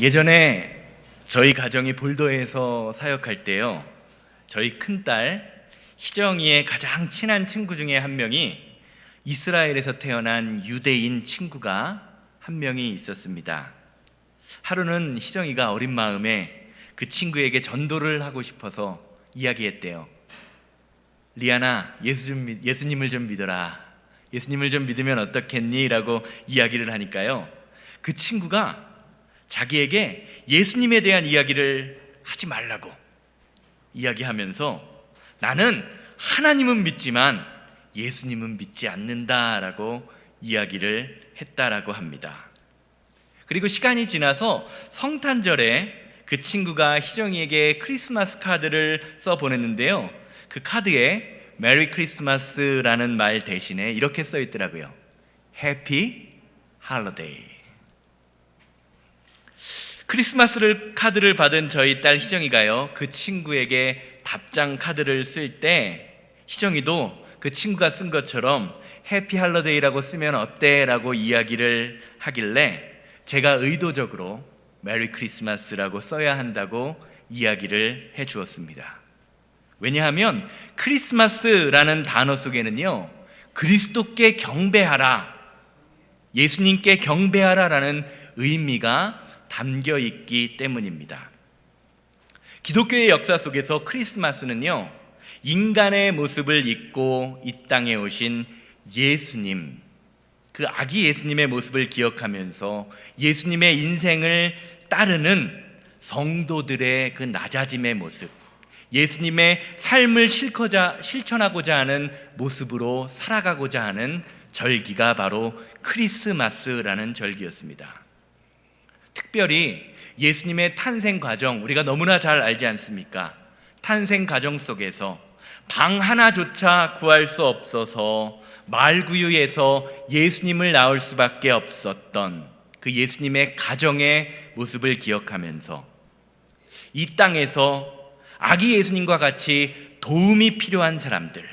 어, 예전에 저희 가정이 볼도에서 사역할 때요. 저희 큰딸 희정이의 가장 친한 친구 중에 한 명이 이스라엘에서 태어난 유대인 친구가 한 명이 있었습니다. 하루는 희정이가 어린 마음에 그 친구에게 전도를 하고 싶어서 이야기했대요. 리아나 예수 좀 믿- 예수님을 좀 믿어라. 예수님을 좀 믿으면 어떻겠니? 라고 이야기를 하니까요. 그 친구가 자기에게 예수님에 대한 이야기를 하지 말라고 이야기하면서 나는 하나님은 믿지만 예수님은 믿지 않는다라고 이야기를 했다라고 합니다. 그리고 시간이 지나서 성탄절에 그 친구가 희정이에게 크리스마스 카드를 써 보냈는데요. 그 카드에 메리 크리스마스라는 말 대신에 이렇게 써 있더라고요. 해피 할로데이. 크리스마스를 카드를 받은 저희 딸 희정이가요. 그 친구에게 답장 카드를 쓸 때 희정이도 그 친구가 쓴 것처럼 해피 할로데이라고 쓰면 어때라고 이야기를 하길래 제가 의도적으로 메리 크리스마스라고 써야 한다고 이야기를 해 주었습니다. 왜냐하면 크리스마스라는 단어 속에는요. 그리스도께 경배하라. 예수님께 경배하라라는 의미가 담겨 있기 때문입니다. 기독교의 역사 속에서 크리스마스는요, 인간의 모습을 입고 이 땅에 오신 예수님, 그 아기 예수님의 모습을 기억하면서 예수님의 인생을 따르는 성도들의 그 낮아짐의 모습, 예수님의 삶을 실커자, 실천하고자 하는 모습으로 살아가고자 하는 절기가 바로 크리스마스라는 절기였습니다. 특별히 예수님의 탄생 과정 우리가 너무나 잘 알지 않습니까? 탄생 과정 속에서 방 하나조차 구할 수 없어서 말구유에서 예수님을 낳을 수밖에 없었던 그 예수님의 가정의 모습을 기억하면서 이 땅에서 아기 예수님과 같이 도움이 필요한 사람들,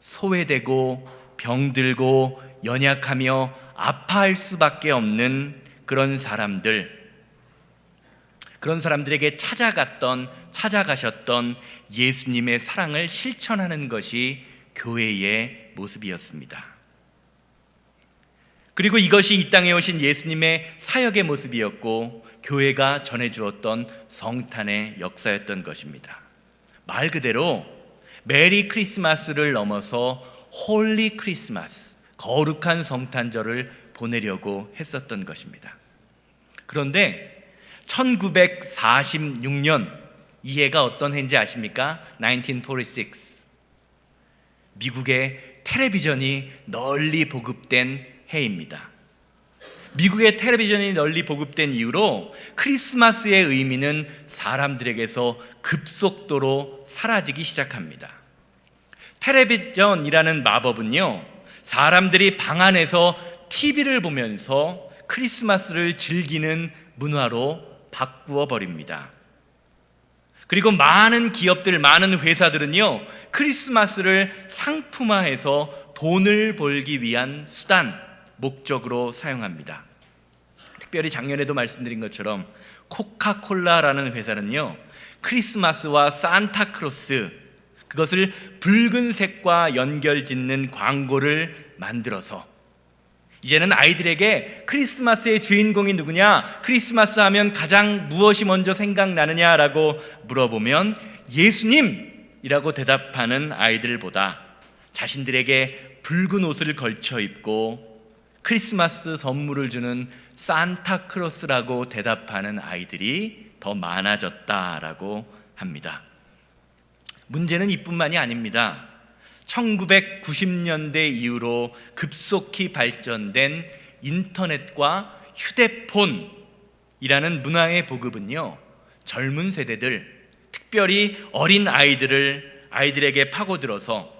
소외되고 병들고 연약하며 아파할 수밖에 없는 그런 사람들, 그런 사람들에게 찾아갔던, 찾아가셨던 예수님의 사랑을 실천하는 것이 교회의 모습이었습니다. 그리고 이것이 이 땅에 오신 예수님의 사역의 모습이었고, 교회가 전해 주었던 성탄의 역사였던 것입니다. 말 그대로 메리 크리스마스를 넘어서 홀리 크리스마스, 거룩한 성탄절을 보내려고 했었던 것입니다. 그런데 1946년 이 해가 어떤 해인지 아십니까? 1946. 미국의 텔레비전이 널리 보급된 해입니다. 미국의 텔레비전이 널리 보급된 이후로 크리스마스의 의미는 사람들에게서 급속도로 사라지기 시작합니다. 텔레비전이라는 마법은요, 사람들이 방 안에서 TV를 보면서 크리스마스를 즐기는 문화로 바꾸어 버립니다. 그리고 많은 기업들, 많은 회사들은요, 크리스마스를 상품화해서 돈을 벌기 위한 수단, 목적으로 사용합니다. 특별히 작년에도 말씀드린 것처럼 코카콜라라는 회사는요, 크리스마스와 산타크로스, 그것을 붉은색과 연결 짓는 광고를 만들어서 이제는 아이들에게 크리스마스의 주인공이 누구냐? 크리스마스 하면 가장 무엇이 먼저 생각나느냐라고 물어보면 예수님이라고 대답하는 아이들보다 자신들에게 붉은 옷을 걸쳐 입고 크리스마스 선물을 주는 산타크로스라고 대답하는 아이들이 더 많아졌다라고 합니다. 문제는 이뿐만이 아닙니다. 1990년대 이후로 급속히 발전된 인터넷과 휴대폰이라는 문화의 보급은요, 젊은 세대들, 특별히 어린 아이들을 아이들에게 파고들어서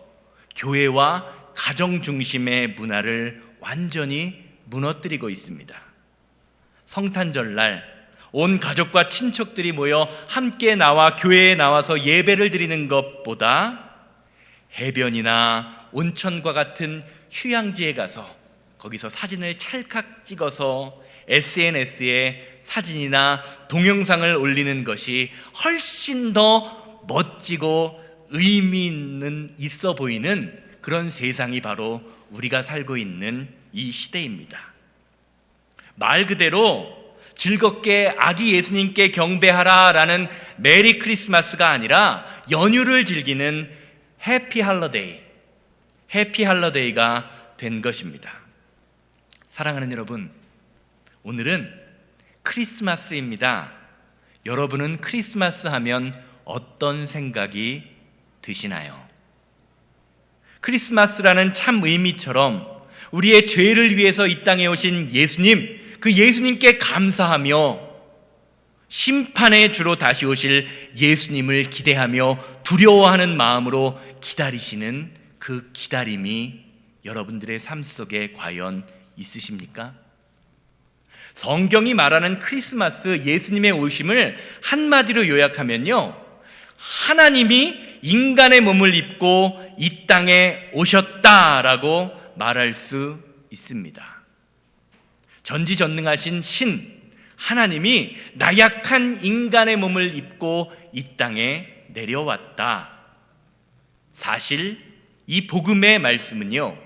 교회와 가정 중심의 문화를 완전히 무너뜨리고 있습니다. 성탄절 날 온 가족과 친척들이 모여 함께 나와 교회에 나와서 예배를 드리는 것보다 해변이나 온천과 같은 휴양지에 가서 거기서 사진을 찰칵 찍어서 SNS에 사진이나 동영상을 올리는 것이 훨씬 더 멋지고 의미 있는 있어 보이는 그런 세상이 바로 우리가 살고 있는 이 시대입니다. 말 그대로 즐겁게 아기 예수님께 경배하라라는 메리 크리스마스가 아니라 연휴를 즐기는 해피 할러데이, 해피 할러데이가 된 것입니다. 사랑하는 여러분, 오늘은 크리스마스입니다. 여러분은 크리스마스 하면 어떤 생각이 드시나요? 크리스마스라는 참 의미처럼 우리의 죄를 위해서 이 땅에 오신 예수님, 그 예수님께 감사하며 심판의 주로 다시 오실 예수님을 기대하며 두려워하는 마음으로 기다리시는 그 기다림이 여러분들의 삶 속에 과연 있으십니까? 성경이 말하는 크리스마스 예수님의 오심을 한마디로 요약하면요. 하나님이 인간의 몸을 입고 이 땅에 오셨다라고 말할 수 있습니다. 전지전능하신 신 하나님이 나약한 인간의 몸을 입고 이 땅에 내려왔다. 사실 이 복음의 말씀은요.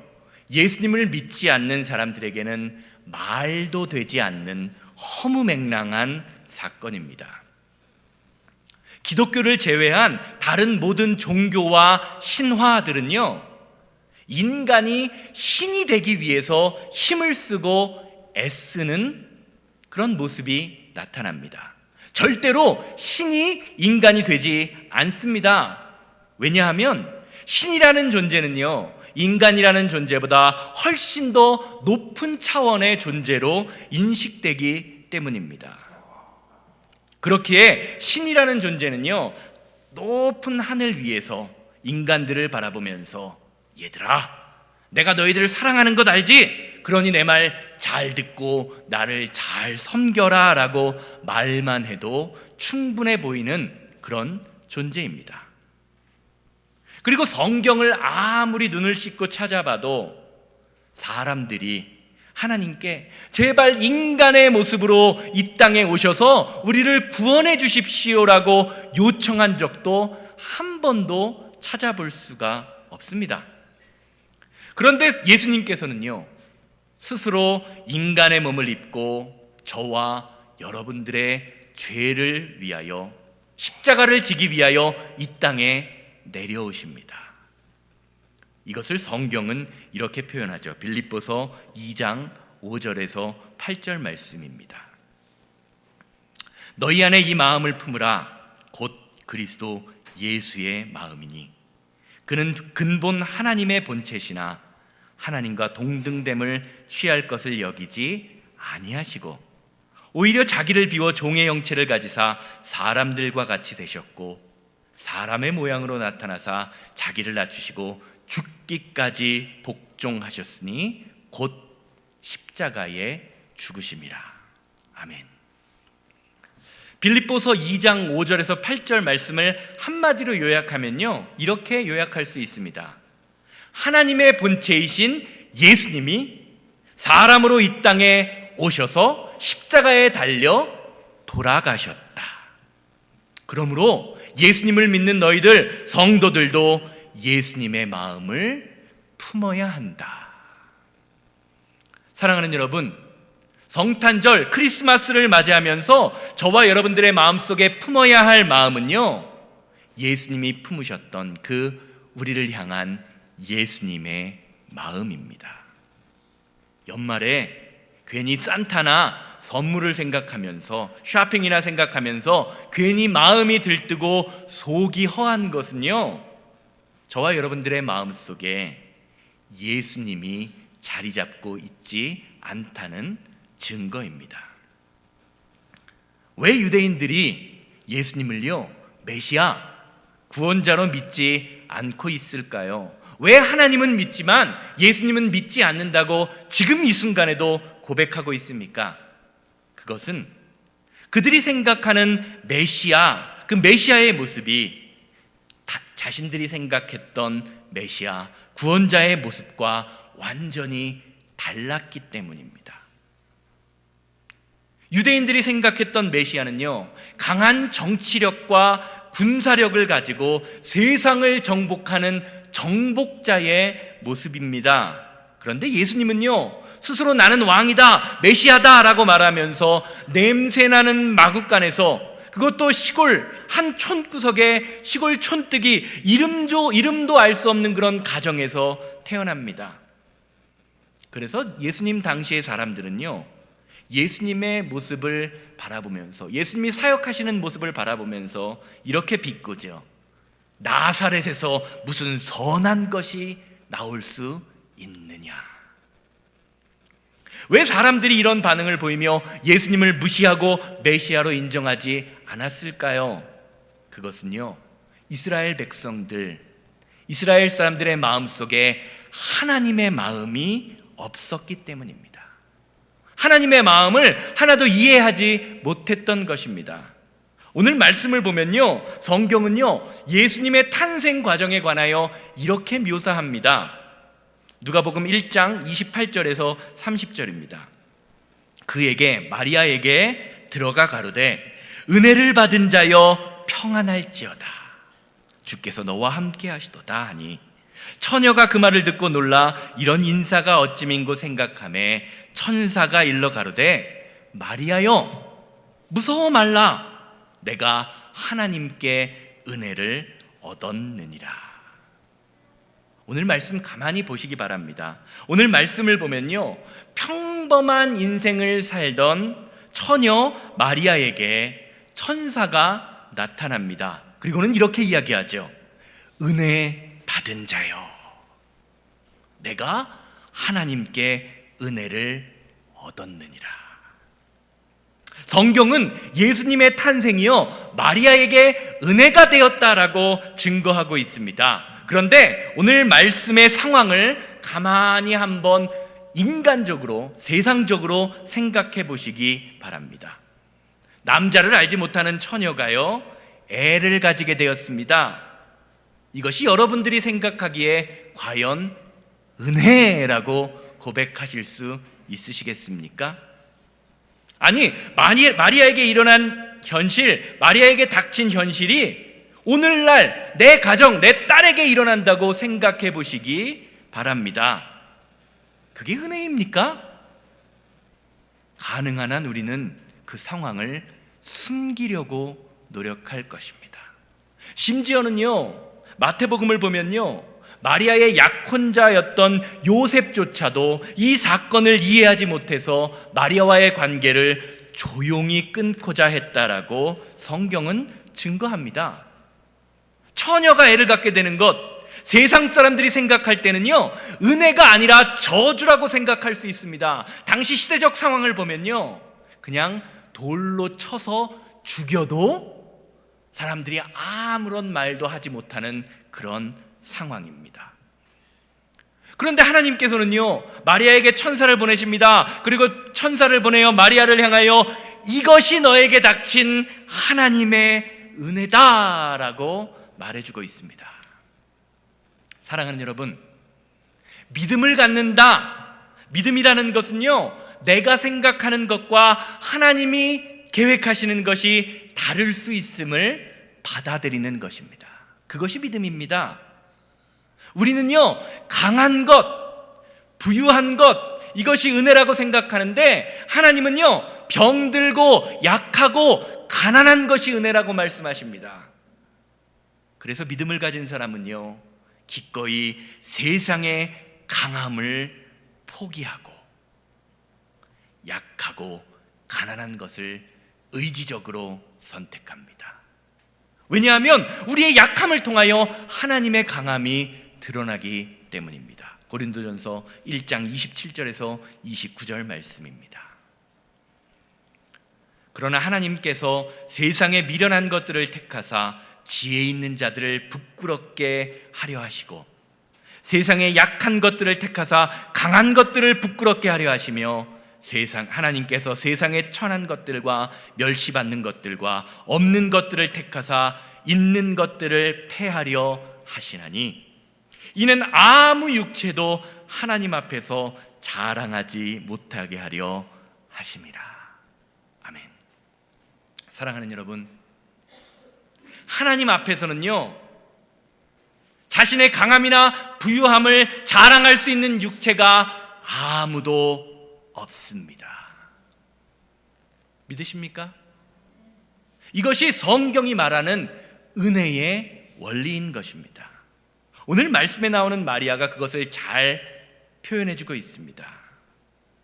예수님을 믿지 않는 사람들에게는 말도 되지 않는 허무맹랑한 사건입니다. 기독교를 제외한 다른 모든 종교와 신화들은요, 인간이 신이 되기 위해서 힘을 쓰고 애쓰는 그런 모습이 나타납니다. 절대로 신이 인간이 되지 않습니다. 왜냐하면 신이라는 존재는요, 인간이라는 존재보다 훨씬 더 높은 차원의 존재로 인식되기 때문입니다. 그렇기에 신이라는 존재는요, 높은 하늘 위에서 인간들을 바라보면서 얘들아, 내가 너희들을 사랑하는 것 알지? 그러니 내 말 잘 듣고 나를 잘 섬겨라 라고 말만 해도 충분해 보이는 그런 존재입니다. 그리고 성경을 아무리 눈을 씻고 찾아봐도 사람들이 하나님께 제발 인간의 모습으로 이 땅에 오셔서 우리를 구원해 주십시오라고 요청한 적도 한 번도 찾아볼 수가 없습니다. 그런데 예수님께서는요, 스스로 인간의 몸을 입고 저와 여러분들의 죄를 위하여 십자가를 지기 위하여 이 땅에 내려오십니다. 이것을 성경은 이렇게 표현하죠. 빌립보서 2장 5절에서 8절 말씀입니다. 너희 안에 이 마음을 품으라 곧 그리스도 예수의 마음이니 그는 근본 하나님의 본체시나 하나님과 동등됨을 취할 것을 여기지 아니하시고 오히려 자기를 비워 종의 형체를 가지사 사람들과 같이 되셨고 사람의 모양으로 나타나사 자기를 낮추시고 죽기까지 복종하셨으니 곧 십자가에 죽으심이라. 아멘. 빌립보서 2장 5절에서 8절 말씀을 한마디로 요약하면요. 이렇게 요약할 수 있습니다. 하나님의 본체이신 예수님이 사람으로 이 땅에 오셔서 십자가에 달려 돌아가셨다. 그러므로 예수님을 믿는 너희들 성도들도 예수님의 마음을 품어야 한다. 사랑하는 여러분, 성탄절 크리스마스를 맞이하면서 저와 여러분들의 마음속에 품어야 할 마음은요. 예수님이 품으셨던 그 우리를 향한 예수님의 마음입니다. 연말에 괜히 산타나 선물을 생각하면서 쇼핑이나 생각하면서 괜히 마음이 들뜨고 속이 허한 것은요. 저와 여러분들의 마음 속에 예수님이 자리 잡고 있지 않다는 증거입니다. 왜 유대인들이 예수님을요, 메시아, 구원자로 믿지 않고 있을까요? 왜 하나님은 믿지만 예수님은 믿지 않는다고 지금 이 순간에도 고백하고 있습니까? 그것은 그들이 생각하는 메시아, 그 메시아의 모습이 자신들이 생각했던 메시아, 구원자의 모습과 완전히 달랐기 때문입니다. 유대인들이 생각했던 메시아는요, 강한 정치력과 군사력을 가지고 세상을 정복하는 정복자의 모습입니다. 그런데 예수님은요, 스스로 나는 왕이다, 메시아다 라고 말하면서 냄새나는 마국간에서 그것도 시골 한 촌구석에 시골 촌뜨기 이름도 이름도 알 수 없는 그런 가정에서 태어납니다. 그래서 예수님 당시의 사람들은요. 예수님의 모습을 바라보면서 예수님이 사역하시는 모습을 바라보면서 이렇게 비꼬죠. 나사렛에서 무슨 선한 것이 나올 수 있느냐? 왜 사람들이 이런 반응을 보이며 예수님을 무시하고 메시아로 인정하지 않았을까요? 그것은요, 이스라엘 백성들, 이스라엘 사람들의 마음 속에 하나님의 마음이 없었기 때문입니다. 하나님의 마음을 하나도 이해하지 못했던 것입니다. 오늘 말씀을 보면요, 성경은요, 예수님의 탄생 과정에 관하여 이렇게 묘사합니다. 누가복음 1장 28절에서 30절입니다. 그에게 마리아에게 들어가 가로되 은혜를 받은 자여 평안할지어다. 주께서 너와 함께 하시도다 하니 처녀가 그 말을 듣고 놀라 이런 인사가 어찌민고 생각함에 천사가 일러 가로되 마리아여 무서워 말라 내가 하나님께 은혜를 얻었느니라. 오늘 말씀 가만히 보시기 바랍니다. 오늘 말씀을 보면요. 평범한 인생을 살던 처녀 마리아에게 천사가 나타납니다. 그리고는 이렇게 이야기하죠. 은혜 받은 자요. 내가 하나님께 은혜를 얻었느니라. 성경은 예수님의 탄생이요. 마리아에게 은혜가 되었다라고 증거하고 있습니다. 그런데 오늘 말씀의 상황을 가만히 한번 인간적으로, 세상적으로 생각해 보시기 바랍니다. 남자를 알지 못하는 처녀가요, 애를 가지게 되었습니다. 이것이 여러분들이 생각하기에 과연 은혜라고 고백하실 수 있으시겠습니까? 아니, 마리아에게 일어난 현실, 마리아에게 닥친 현실이 오늘날 내 가정, 내 딸에게 일어난다고 생각해 보시기 바랍니다. 그게 은혜입니까? 가능한 한 우리는 그 상황을 숨기려고 노력할 것입니다. 심지어는요, 마태복음을 보면요, 마리아의 약혼자였던 요셉조차도 이 사건을 이해하지 못해서 마리아와의 관계를 조용히 끊고자 했다라고 성경은 증거합니다. 처녀가 애를 갖게 되는 것, 세상 사람들이 생각할 때는요, 은혜가 아니라 저주라고 생각할 수 있습니다. 당시 시대적 상황을 보면요, 그냥 돌로 쳐서 죽여도 사람들이 아무런 말도 하지 못하는 그런 상황입니다. 그런데 하나님께서는요, 마리아에게 천사를 보내십니다. 그리고 천사를 보내어 마리아를 향하여 이것이 너에게 닥친 하나님의 은혜다라고 말해주고 있습니다. 사랑하는 여러분, 믿음을 갖는다. 믿음이라는 것은요, 내가 생각하는 것과 하나님이 계획하시는 것이 다를 수 있음을 받아들이는 것입니다. 그것이 믿음입니다. 우리는요, 강한 것, 부유한 것, 이것이 은혜라고 생각하는데, 하나님은요, 병들고 약하고 가난한 것이 은혜라고 말씀하십니다. 그래서 믿음을 가진 사람은요, 기꺼이 세상의 강함을 포기하고 약하고 가난한 것을 의지적으로 선택합니다. 왜냐하면 우리의 약함을 통하여 하나님의 강함이 드러나기 때문입니다. 고린도전서 1장 27절에서 29절 말씀입니다. 그러나 하나님께서 세상의 미련한 것들을 택하사 지혜 있는 자들을 부끄럽게 하려 하시고 세상의 약한 것들을 택하사 강한 것들을 부끄럽게 하려 하시며 세상 하나님께서 세상의 천한 것들과 멸시받는 것들과 없는 것들을 택하사 있는 것들을 패하려 하시나니 이는 아무 육체도 하나님 앞에서 자랑하지 못하게 하려 하심이라. 아멘. 사랑하는 여러분, 하나님 앞에서는요, 자신의 강함이나 부유함을 자랑할 수 있는 육체가 아무도 없습니다. 믿으십니까? 이것이 성경이 말하는 은혜의 원리인 것입니다. 오늘 말씀에 나오는 마리아가 그것을 잘 표현해 주고 있습니다.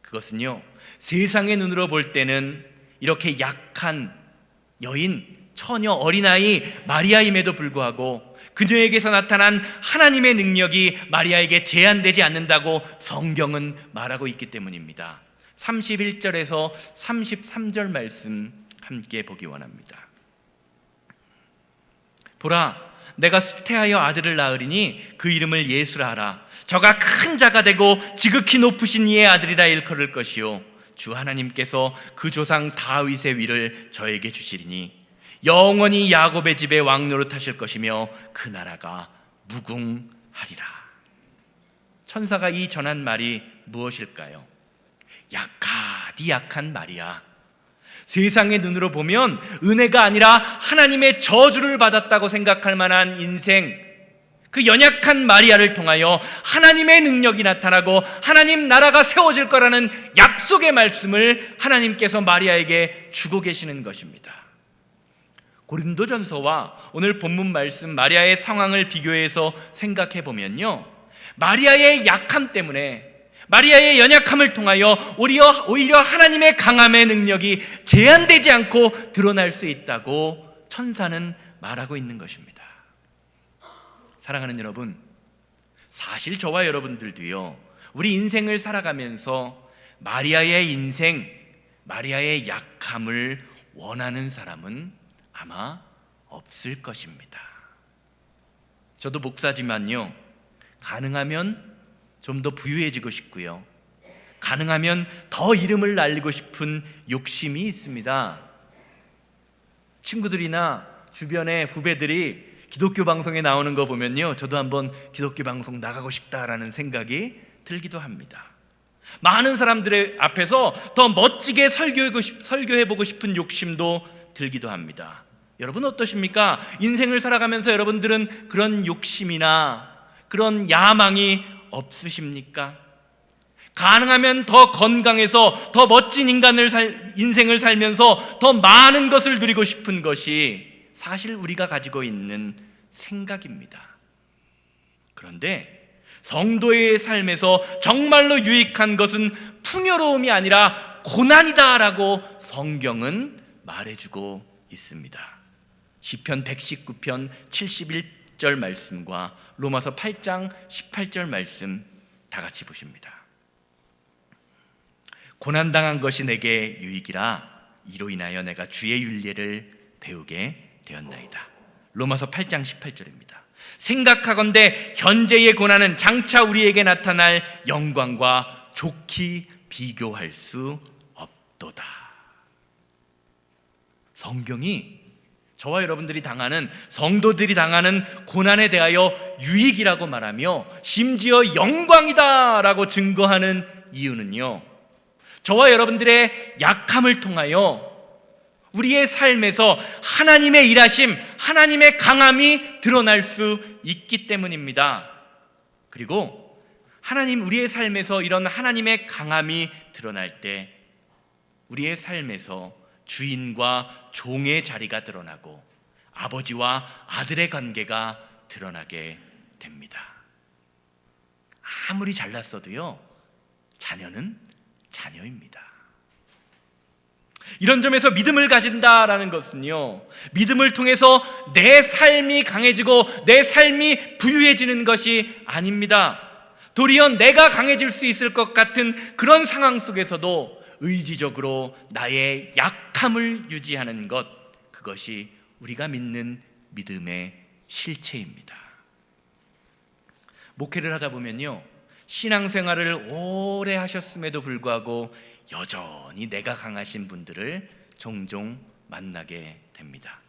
그것은요, 세상의 눈으로 볼 때는 이렇게 약한 여인, 처녀, 어린아이 마리아임에도 불구하고 그녀에게서 나타난 하나님의 능력이 마리아에게 제한되지 않는다고 성경은 말하고 있기 때문입니다. 31절에서 33절 말씀 함께 보기 원합니다. 보라, 내가 수태하여 아들을 낳으리니 그 이름을 예수라 하라. 저가 큰 자가 되고 지극히 높으신 이의 아들이라 일컬을 것이요 주 하나님께서 그 조상 다윗의 위를 저에게 주시리니 영원히 야곱의 집에 왕노릇 하실 것이며 그 나라가 무궁하리라. 천사가 이 전한 말이 무엇일까요? 약하디 약한 말이야. 세상의 눈으로 보면 은혜가 아니라 하나님의 저주를 받았다고 생각할 만한 인생, 그 연약한 마리아를 통하여 하나님의 능력이 나타나고 하나님 나라가 세워질 거라는 약속의 말씀을 하나님께서 마리아에게 주고 계시는 것입니다. 고린도전서와 오늘 본문 말씀 마리아의 상황을 비교해서 생각해 보면요. 마리아의 약함 때문에 마리아의 연약함을 통하여 오히려, 오히려 하나님의 강함의 능력이 제한되지 않고 드러날 수 있다고 천사는 말하고 있는 것입니다. 사랑하는 여러분, 사실 저와 여러분들도요, 우리 인생을 살아가면서 마리아의 인생, 마리아의 약함을 원하는 사람은 아마 없을 것입니다. 저도 목사지만요, 가능하면 좀 더 부유해지고 싶고요. 가능하면 더 이름을 날리고 싶은 욕심이 있습니다. 친구들이나 주변의 후배들이 기독교 방송에 나오는 거 보면요. 저도 한번 기독교 방송 나가고 싶다라는 생각이 들기도 합니다. 많은 사람들의 앞에서 더 멋지게 설교해 보고 싶은 욕심도 들기도 합니다. 여러분 어떠십니까? 인생을 살아가면서 여러분들은 그런 욕심이나 그런 야망이 없으십니까? 가능하면 더 건강해서 더 멋진 인간을 살, 인생을 살면서 더 많은 것을 누리고 싶은 것이 사실 우리가 가지고 있는 생각입니다. 그런데 성도의 삶에서 정말로 유익한 것은 풍요로움이 아니라 고난이다라고 성경은 말해주고 있습니다. 시편 119편 71 절 말씀과 로마서 8장 18절 말씀 다 같이 보십니다. 고난 당한 것이 내게 유익이라 이로 인하여 내가 주의 윤례를 배우게 되었나이다. 로마서 8장 18절입니다. 생각하건대 현재의 고난은 장차 우리에게 나타날 영광과 좋게 비교할 수 없도다. 성경이 저와 여러분들이 당하는 성도들이 당하는 고난에 대하여 유익이라고 말하며 심지어 영광이다라고 증거하는 이유는요. 저와 여러분들의 약함을 통하여 우리의 삶에서 하나님의 일하심, 하나님의 강함이 드러날 수 있기 때문입니다. 그리고 하나님 우리의 삶에서 이런 하나님의 강함이 드러날 때 우리의 삶에서 주인과 종의 자리가 드러나고 아버지와 아들의 관계가 드러나게 됩니다. 아무리 잘났어도요, 자녀는 자녀입니다. 이런 점에서 믿음을 가진다라는 것은요, 믿음을 통해서 내 삶이 강해지고 내 삶이 부유해지는 것이 아닙니다. 도리어 내가 강해질 수 있을 것 같은 그런 상황 속에서도 의지적으로 나의 약 함을 유지하는 것, 그것이 우리가 믿는 믿음의 실체입니다. 목회를 하다 보면요. 신앙생활을 오래 하셨음에도 불구하고 여전히 내가 강하신 분들을 종종 만나게 됩니다.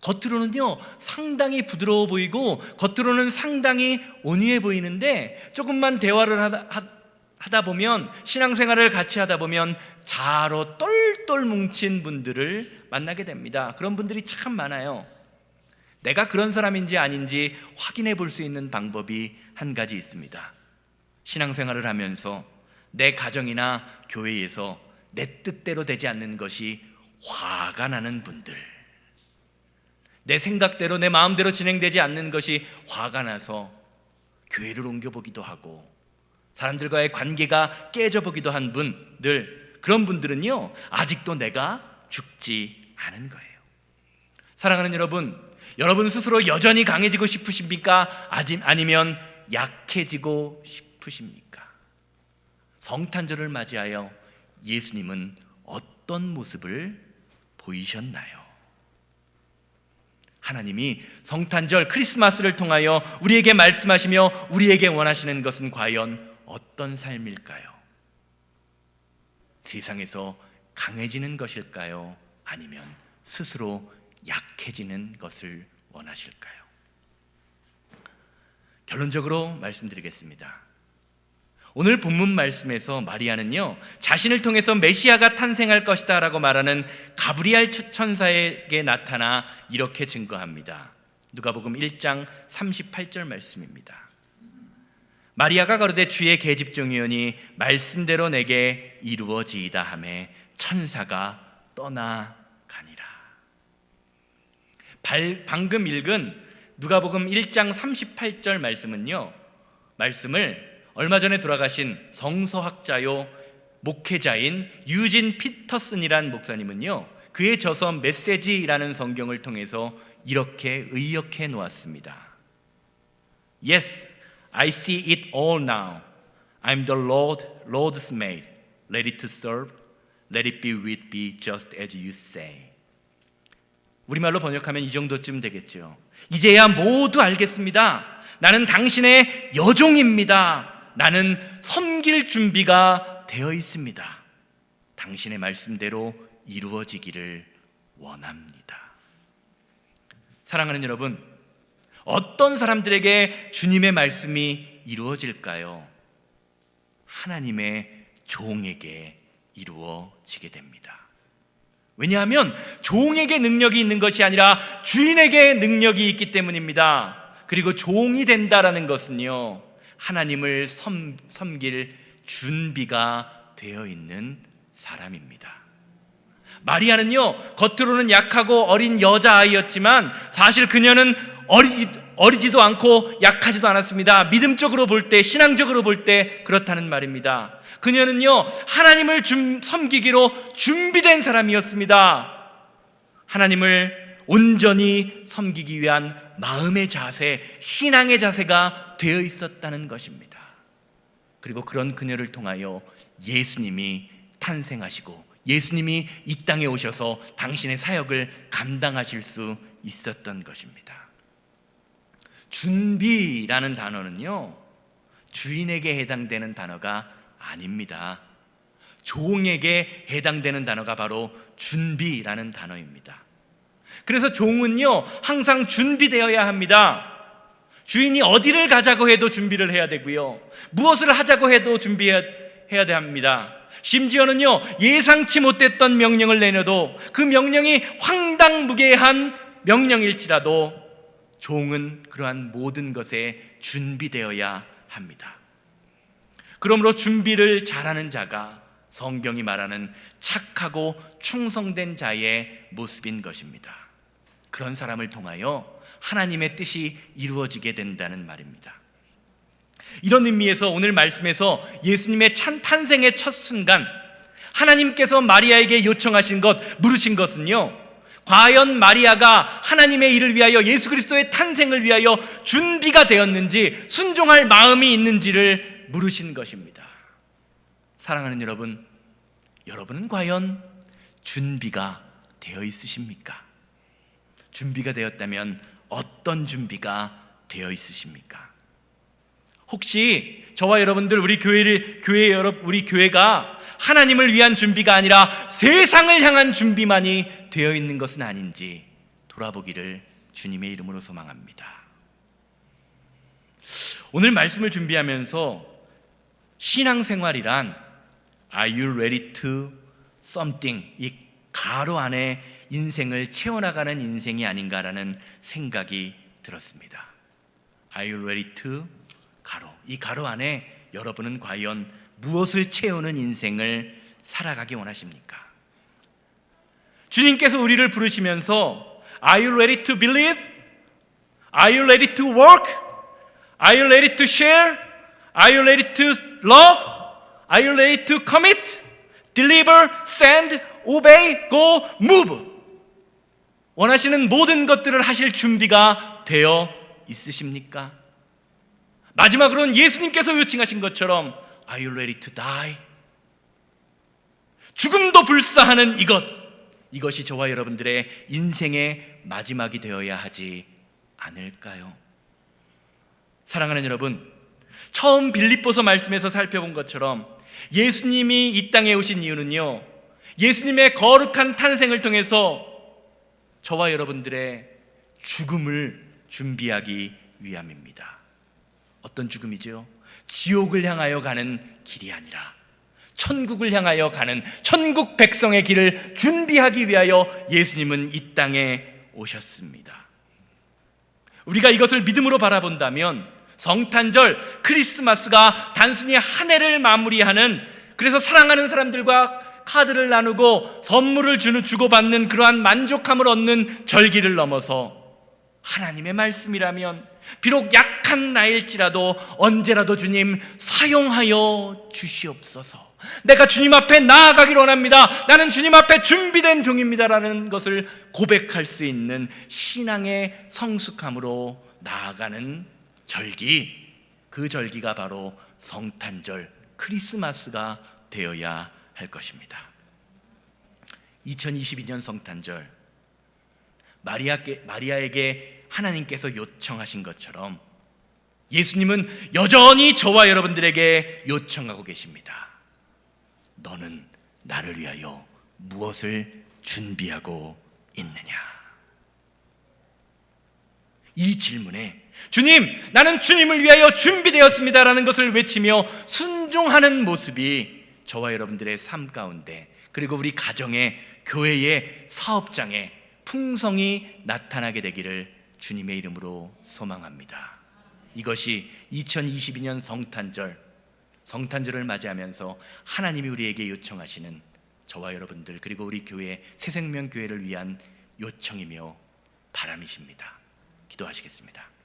겉으로는요 상당히 부드러워 보이고 겉으로는 상당히 온유해 보이는데 조금만 대화를 하다, 하, 하다 보면 신앙생활을 같이 하다 보면 자로 똘똘 뭉친 분들을 만나게 됩니다. 그런 분들이 참 많아요. 내가 그런 사람인지 아닌지 확인해 볼 수 있는 방법이 한 가지 있습니다. 신앙생활을 하면서 내 가정이나 교회에서 내 뜻대로 되지 않는 것이 화가 나는 분들. 내 생각대로 내 마음대로 진행되지 않는 것이 화가 나서 교회를 옮겨보기도 하고 사람들과의 관계가 깨져 보기도 한 분들 그런 분들은요 아직도 내가 죽지 않은 거예요. 사랑하는 여러분, 여러분 스스로 여전히 강해지고 싶으십니까? 아니면 약해지고 싶으십니까? 성탄절을 맞이하여 예수님은 어떤 모습을 보이셨나요? 하나님이 성탄절 크리스마스를 통하여 우리에게 말씀하시며 우리에게 원하시는 것은 과연 어떤 삶일까요? 세상에서 강해지는 것일까요? 아니면 스스로 약해지는 것을 원하실까요? 결론적으로 말씀드리겠습니다. 오늘 본문 말씀에서 마리아는요 자신을 통해서 메시아가 탄생할 것이다 라고 말하는 가브리엘 천사에게 나타나 이렇게 증거합니다. 누가 복음 1장 38절 말씀입니다. 마리아가 가로되 주의 계집종이오니 말씀대로 내게 이루어지이다 하매 천사가 떠나가니라. 발- 방금 읽은 누가복음 1장 38절 말씀은요. 말씀을 얼마 전에 돌아가신 성서학자요 목회자인 유진 피터슨이란 목사님은요. 그의 저서 메시지라는 성경을 통해서 이렇게 의역해 놓았습니다. Yes, I see it all now. I'm the Lord, Lord's maid, ready to serve. Let it be with me just as you say. 우리말로 번역하면 이 정도쯤 되겠죠. 이제야 모두 알겠습니다. 나는 당신의 여종입니다. 나는 섬길 준비가 되어 있습니다. 당신의 말씀대로 이루어지기를 원합니다. 사랑하는 여러분, 어떤 사람들에게 주님의 말씀이 이루어질까요? 하나님의 종에게 이루어지게 됩니다. 왜냐하면 종에게 능력이 있는 것이 아니라 주인에게 능력이 있기 때문입니다. 그리고 종이 된다라는 것은요, 하나님을 섬, 섬길 준비가 되어 있는 사람입니다. 마리아는요, 겉으로는 약하고 어린 여자아이였지만 사실 그녀는 어리, 어리지도 않고 약하지도 않았습니다. 믿음적으로 볼 때, 신앙적으로 볼 때 그렇다는 말입니다. 그녀는요, 하나님을 준- 섬기기로 준비된 사람이었습니다. 하나님을 온전히 섬기기 위한 마음의 자세, 신앙의 자세가 되어 있었다는 것입니다. 그리고 그런 그녀를 통하여 예수님이 탄생하시고 예수님이 이 땅에 오셔서 당신의 사역을 감당하실 수 있었던 것입니다. 준비라는 단어는요, 주인에게 해당되는 단어가 아닙니다. 종에게 해당되는 단어가 바로 준비라는 단어입니다. 그래서 종은요, 항상 준비되어야 합니다. 주인이 어디를 가자고 해도 준비를 해야 되고요. 무엇을 하자고 해도 준비해야 해야 합니다. 심지어는요, 예상치 못했던 명령을 내려도 그 명령이 황당무계한 명령일지라도 종은 그러한 모든 것에 준비되어야 합니다. 그러므로 준비를 잘하는 자가 성경이 말하는 착하고 충성된 자의 모습인 것입니다. 그런 사람을 통하여 하나님의 뜻이 이루어지게 된다는 말입니다. 이런 의미에서 오늘 말씀에서 예수님의 찬 탄생의 첫 순간 하나님께서 마리아에게 요청하신 것, 물으신 것은요. 과연 마리아가 하나님의 일을 위하여 예수 그리스도의 탄생을 위하여 준비가 되었는지 순종할 마음이 있는지를 물으신 것입니다. 사랑하는 여러분, 여러분은 과연 준비가 되어 있으십니까? 준비가 되었다면 어떤 준비가 되어 있으십니까? 혹시 저와 여러분들 우리 교회를 교회 여러 우리 교회가 하나님을 위한 준비가 아니라 세상을 향한 준비만이 되어 있는 것은 아닌지 돌아보기를 주님의 이름으로 소망합니다. 오늘 말씀을 준비하면서 신앙생활이란 Are you ready to something? 이 가로 안에 인생을 채워나가는 인생이 아닌가라는 생각이 들었습니다. Are you ready to? 이 가로 안에 여러분은 과연 무엇을 채우는 인생을 살아가기 원하십니까? 주님께서 우리를 부르시면서 Are you ready to believe? Are you ready to work? Are you ready to share? Are you ready to love? Are you ready to commit? Deliver, send, obey, go, move. 원하시는 모든 것들을 하실 준비가 되어 있으십니까? 마지막으로는 예수님께서 요청하신 것처럼 Are you ready to die? 죽음도 불사하는 이것 이것이 저와 여러분들의 인생의 마지막이 되어야 하지 않을까요? 사랑하는 여러분, 처음 빌립보서 말씀에서 살펴본 것처럼 예수님이 이 땅에 오신 이유는요. 예수님의 거룩한 탄생을 통해서 저와 여러분들의 죽음을 준비하기 위함입니다. 어떤 죽음이죠? 지옥을 향하여 가는 길이 아니라 천국을 향하여 가는 천국 백성의 길을 준비하기 위하여 예수님은 이 땅에 오셨습니다. 우리가 이것을 믿음으로 바라본다면 성탄절 크리스마스가 단순히 한 해를 마무리하는 그래서 사랑하는 사람들과 카드를 나누고 선물을 주는 주고받는 그러한 만족함을 얻는 절기를 넘어서 하나님의 말씀이라면 비록 약한 나일지라도 언제라도 주님 사용하여 주시옵소서. 내가 주님 앞에 나아가길 원합니다. 나는 주님 앞에 준비된 종입니다라는 것을 고백할 수 있는 신앙의 성숙함으로 나아가는 절기. 그 절기가 바로 성탄절 크리스마스가 되어야 할 것입니다. 2022년 성탄절 마리아께, 마리아에게 하나님께서 요청하신 것처럼 예수님은 여전히 저와 여러분들에게 요청하고 계십니다. 너는 나를 위하여 무엇을 준비하고 있느냐? 이 질문에 주님, 나는 주님을 위하여 준비되었습니다라는 것을 외치며 순종하는 모습이 저와 여러분들의 삶 가운데 그리고 우리 가정의 교회의 사업장에 풍성이 나타나게 되기를 주님의 이름으로 소망합니다. 이것이 2022년 성탄절 성탄절을 맞이하면서 하나님이 우리에게 요청하시는 저와 여러분들 그리고 우리 교회 새생명 교회를 위한 요청이며 바람이십니다. 기도하시겠습니다.